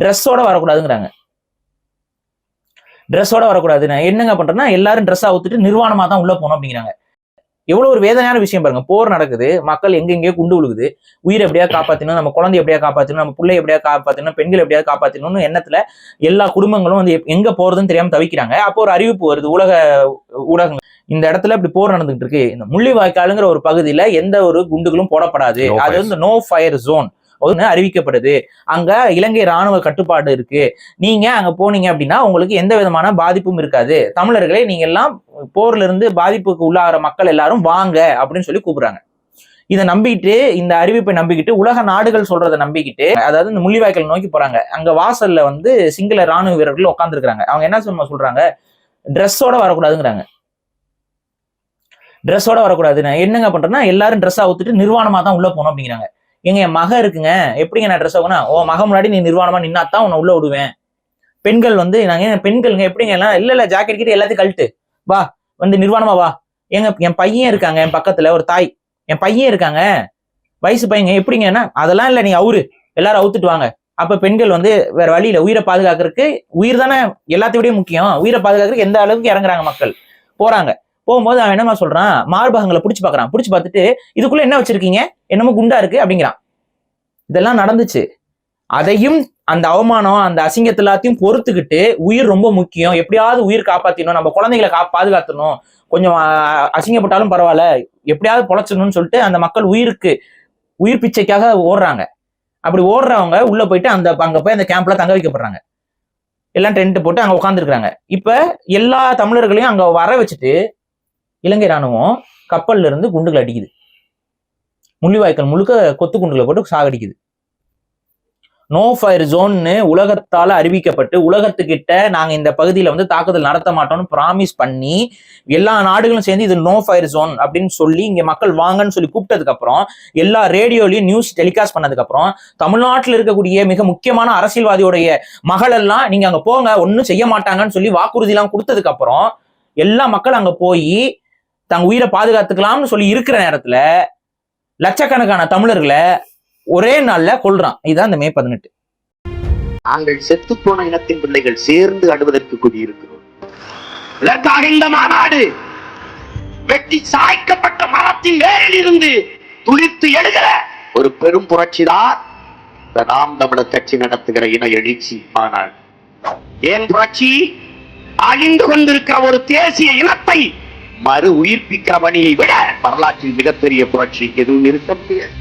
ட்ரெஸ்ஸோட வரக்கூடாதுங்கிறாங்க. ட்ரெஸ்ஸோட வரக்கூடாது. நான் என்னங்க பண்றேன்னா எல்லாரும் ட்ரெஸ் அவுத்துட்டு நிர்வாணமா தான் உள்ள போகணும் அப்படிங்கிறாங்க. எவ்வளவு ஒரு வேதனையான விஷயம் பாருங்க. போர் நடக்குது. மக்கள் எங்கெங்கேயோ குண்டு விழுகுது. உயிரை எப்படியா காப்பாத்தணும் நம்ம குழந்தை எப்படியா காப்பாத்தணும் நம்ம பிள்ளை எப்படியா காப்பாத்தணும் பெண்கள் எப்படியா காப்பாத்தணும்னு எண்ணத்துல எல்லா குடும்பங்களும் வந்து எங்க போறதுன்னு தெரியாம தவிக்கிறாங்க. அப்போ ஒரு அறிவிப்பு வருது. உலக ஊடகங்கள். இந்த இடத்துல இப்படி போர் நடந்துகிட்டு இருக்கு. இந்த முள்ளிவாய்க்காலுங்கிற ஒரு பகுதியில எந்த ஒரு குண்டுகளும் போடப்படாது. அது வந்து நோ ஃபயர் ஜோன் ஒன்று அறிவிக்கப்படுது. அங்க இலங்கை ராணுவ கட்டுப்பாடு இருக்கு. நீங்க அங்க போனீங்க அப்படின்னா உங்களுக்கு எந்த விதமான பாதிப்பும் இருக்காது. தமிழர்களே நீங்க எல்லாம் போர்ல இருந்து பாதிப்புக்கு உள்ளாகிற மக்கள் எல்லாரும் வாங்க அப்படின்னு சொல்லி கூப்பிடுறாங்க. இதை நம்பிட்டு இந்த அறிவிப்பை நம்பிக்கிட்டு உலக நாடுகள் சொல்றதை நம்பிக்கிட்டு அதாவது இந்த முள்ளிவாய்க்கல் நோக்கி போறாங்க. அங்க வாசல்ல வந்து சிங்கள ராணுவ வீரர்கள் உட்காந்துருக்காங்க அவங்க என்ன சொல்ல சொல்றாங்க? ட்ரெஸ்ஸோட வரக்கூடாதுங்கிறாங்க. ட்ரெஸ்ஸோட வரக்கூடாது நான் என்னங்க பண்றேன்னா எல்லாரும் ட்ரெஸ் அவுத்துட்டு நிர்வாணமா தான் உள்ள போகணும் அப்படிங்கிறாங்க. எங்க என் மக இருக்குங்க. எப்படிங்க நான் ட்ரெஸ் ஆகுனா ஓ மக முன்னாடி நீ நிர்வாணமா நின்னாத்தான் உன்னை உள்ள விடுவேன். பெண்கள் வந்து நாங்க ஏன் பெண்கள்ங்க எப்படிங்க எல்லாம் இல்ல இல்ல ஜாக்கெட் கிட்ட எல்லாத்தையும் கழட்டு. வா வந்து நிர்வாணமா வா. எங்க என் பையன் இருக்காங்க என் பக்கத்துல ஒரு தாய். என் பையன் இருக்காங்க. வயசு பையங்க எப்படிங்கன்னா அதெல்லாம் இல்ல நீ அவுரு. எல்லாரும் அவுத்துட்டு வாங்க. அப்ப பெண்கள் வந்து வேற வழியில உயிரை பாதுகாக்கிறதுக்கு உயிர் தானே எல்லாத்தையும் முக்கியம். உயிரை பாதுகாக்கிறதுக்கு எந்த அளவுக்கு இறங்குறாங்க மக்கள்? போறாங்க. போகும்போது அவன் என்னமா சொல்றான்? மார்பகங்களை பிடிச்சி பார்க்குறான். பிடிச்சி பார்த்துட்டு இதுக்குள்ள என்ன வச்சிருக்கீங்க? என்னமோ குண்டா இருக்கு அப்படிங்கிறான். இதெல்லாம் நடந்துச்சு. அதையும் அந்த அவமானம் அந்த அசிங்கத்தை எல்லாத்தையும் பொறுத்துக்கிட்டு உயிர் ரொம்ப முக்கியம். எப்படியாவது உயிர் காப்பாற்றணும் நம்ம குழந்தைகளை கா பாதுகாத்தணும் கொஞ்சம் அசிங்கப்பட்டாலும் பரவாயில்ல. எப்படியாவது பொழைச்சணும்னு சொல்லிட்டு அந்த மக்கள் உயிருக்கு உயிர் பிச்சைக்காக ஓடுறாங்க. அப்படி ஓடுறவங்க உள்ள போயிட்டு அந்த அங்க போய் அந்த கேம்ப்ல தங்க வைக்கப்படுறாங்க. எல்லாம் டென்ட் போட்டு அங்க உட்காந்துருக்காங்க இப்ப எல்லா தமிழர்களையும் அங்க வர வச்சுட்டு இலங்கை ராணுவம் கப்பல்ல இருந்து குண்டுகள் அடிக்குது. முள்ளிவாய்க்கால் முழுக்க கொத்து குண்டுகளை போட்டு சாகடிக்குது. நோ ஃபயர் ஜோன்னு உலகத்தால் அறிவிக்கப்பட்டு உலகத்துக்கிட்ட நாங்கள் இந்த பகுதியில் வந்து தாக்குதல் நடத்த மாட்டோம்னு ப்ராமிஸ் பண்ணி எல்லா நாடுகளும் சேர்ந்து இது நோ ஃபயர் ஜோன் அப்படின்னு சொல்லி இங்கே மக்கள் வாங்கன்னு சொல்லி கூப்பிட்டதுக்கப்புறம் எல்லா ரேடியோலையும் நியூஸ் டெலிகாஸ்ட் பண்ணதுக்கப்புறம் தமிழ்நாட்டில் இருக்கக்கூடிய மிக முக்கியமான அரசியல்வாதியோடைய மகளெல்லாம் நீங்கள் அங்கே போங்க ஒன்றும் செய்ய மாட்டாங்கன்னு சொல்லி வாக்குறுதிலாம் கொடுத்ததுக்கப்புறம் எல்லா மக்கள் அங்கே போய் தங்க உயிரை பாதுகாத்துக்கலாம்னு சொல்லி இருக்கிற நேரத்துல லட்சக்கணக்கான தமிழர்களை ஒரே நாள்ல கொல்றான். இதுதான் இந்த மே பதினெட்டு. நாங்கள் செத்துப்போன இனத்தின் பிள்ளைகள் சேர்ந்து அழுவதற்கு கூடியிருக்கிறோம். இதற்காக இந்த மாநாடு வெட்டி சாய்க்கப்பட்ட மரத்தின் வேரில் இருந்து துளித்து எழுகிற ஒரு பெரும் புரட்சிதான் இந்த நாம் தமிழர் கட்சி நடத்துகிற இன எழுச்சி மாநாடு. ஏன் புரட்சி? அழிந்து கொண்டிருக்கிற ஒரு தேசிய இனத்தை மறு உயிர்ப்பிக்கிற பணியை விட வரலாற்றில் மிகப்பெரிய புரட்சி எதுவும் இருக்க முடியாது